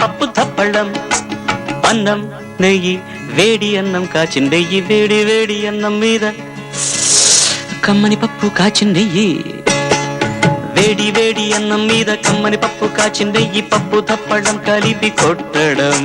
పప్పు ధప్పళం అన్నం నెయ్యి వేడి అన్నం కాచిందెయ్యి వేడి వేడి అన్నం మీద కమ్మని పప్పు కాచిందెయ్యి వేడి వేడి అన్నం మీద కమ్మని పప్పు కాచిందెయ్యి పప్పు తప్పడం కలిపి కొట్టడం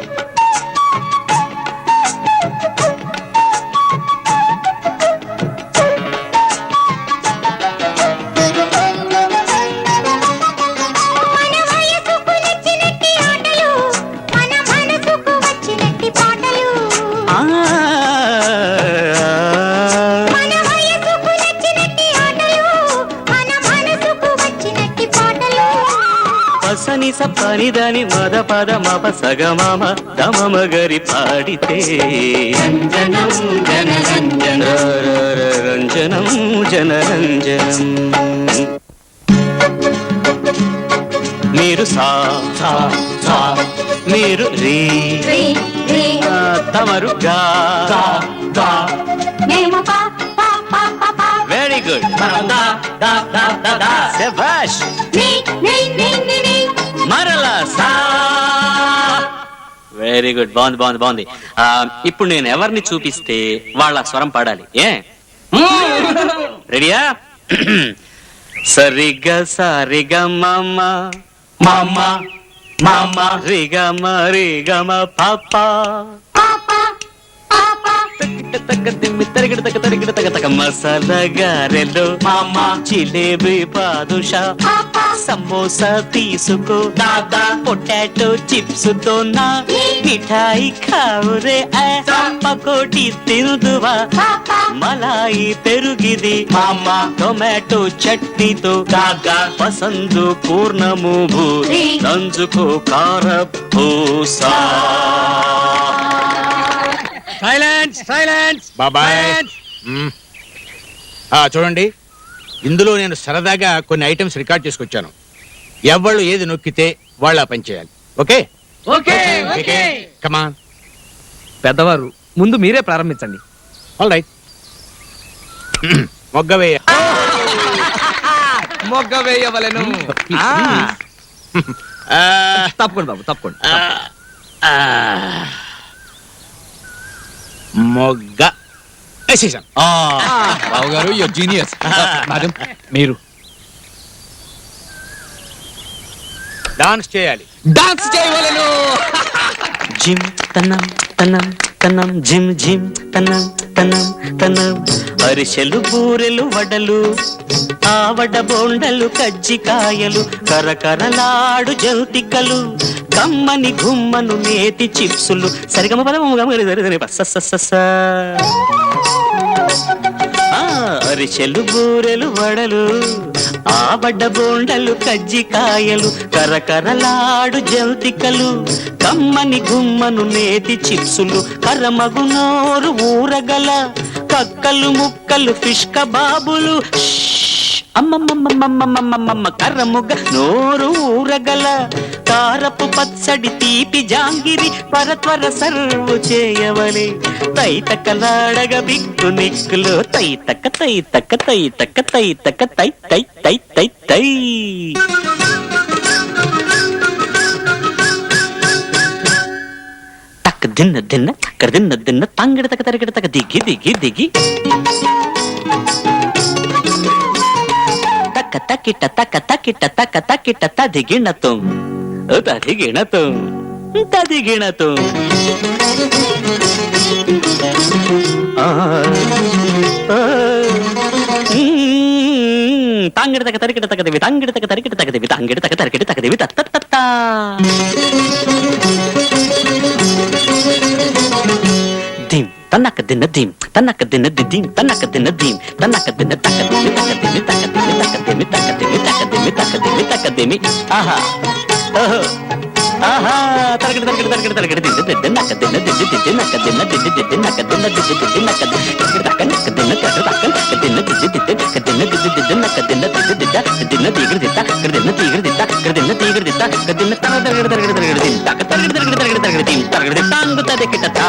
పసని సపని దాని మద పద మప సగమామ దమమ గరి పాడితే. రంజనం రంజనం జనరంజనం. మీరు సా సా సా మీరు రీ తమరు గా. వెరీ గుడ్ శభాష్. వెరీ గుడ్ బాగుంది బాగుంది బాగుంది. ఆ, ఇప్పుడు నేను ఎవరిని చూపిస్తే వాళ్ళ స్వరం పాడాలి? ఏ? రెడీయా సరిగా సరిగ మమ్మ మమ్మ మమ్మ రిగ మరిగమ పాప. మసాలా గారెలు. మామ. జిలేబీ బాదుషా పాపా. సమోసా తీసుకో దాదా పొటాటో చిప్స్తో నా. మిఠాయి ఖావురే పకోటి తిందువా పాపా మలాయి పెరుగిది మామ టొమాటో చట్నీతో. దాదా పసందు పూర్ణము భూరి నంజుకో కార పూసా సైలెన్స్ సైలెన్స్ బాబాయ్ చూడండి. ఇందులో నేను సరదాగా కొన్ని ఐటమ్స్ రికార్డ్ చేసుకొచ్చాను. ఎవళ్ళు ఏది నొక్కితే వాళ్ళు ఆ పని చేయాలి. ఓకే? Okay okay. కమాన్ పెద్దవారు ముందు మీరే ప్రారంభించండి. ఆల్ రైట్ మొగ్గ వేయవలెను. ఆ, తప్పకుండా బాబు తప్పకుండా మొగ్గ. వేసేసాం babu garu your genius madam మీరు డాన్స్ చేయాలి డాన్స్ చేయవలెను జిమ్ తనం తనం తనం జిమ్ జిమ్ తనం తనం తనం అరిసెలు బూరెలు వడలు ఆవడ బోండలు కజ్జికాయలు కరకరలాడు జంతికలు కమ్మని గుమ్మను నేతి చిప్సులు సరిగమ పదము గమగరి దరిదని పస్సస్సస్స. అరిసెలు బూరెలు వడలు ఆబడ్డ బోండలు కజ్జికాయలు కరకరలాడు జంతికలు కమ్మని గుమ్మను నేతి చిప్సులు కరమగు నోరు ఊరగల కక్కలు ముక్కలు ఫిష్క బాబులు అమ్మమ్మమ్మమ్మమ్మమ్మమ్మ కర్రముగ నోరు ఊరగల కారపు పచ్చడి తీపి జాంగిరి పరత్వర సర్వు చేయవలే. తైతకలాడగ బిక్కు నిక్కులు తైతక తైతక తైతక తైతక తై తై తై తై తై. తక్క దిన్న దిన్న తక్క దిన్న దిన్న తంగిడ తక తరిగిడ తక దిగి దిగి దిగి. తక్క తక్కిట తక్క తక్కిట తక్క తక్కిట తదిగిణతం తదిగిణతం తదిగిణతం ఆ, ఆ, తాంగిడ తక తరికిట తకదివి తాంగిడ తక తరికిట తకదివి తాంగిడ తక తరికిట తకదివి తత్త దిం తన్నక దిన్న దిం తన్నక దిన్న దిం తన్నక దిన్న దిం తన్నక దిన్న తక దిమి తక దిమి తక దిమి తక దిమి తక దిమి తక దిమి తక్కదిమి తక్కదిమి ఆహా ఓహో ఆహా తరగడి తరగడి తరగడి తరగడి దిద్దు దిద్దు నక్క దిన్న దిద్దు దిద్దు నక్క దిన్న దిద్దు దిద్దు నక్క దిన్న దిద్దు దిద్దు నక్క దిద్దు తక్క నక్క దిన్న తక్క తక్క నక్క దిన్న దిద్దు దిద్దు నక్క దిన్న దిద్దు దిద్దు నక్క దిన్న దిద్దు దిద్ద దిన్న తీగడి దిద్ద ఇక్కడ దిన్న తీగడి దిద్ద ఇక్కడ దిన్న తీగడి దిద్ద ఇక్కడ దిన్న తర తరగడి తరగడి తరగడి దిన్ తరగడి తరగడి తరగడి తరగడి తరగడి తాంగు తా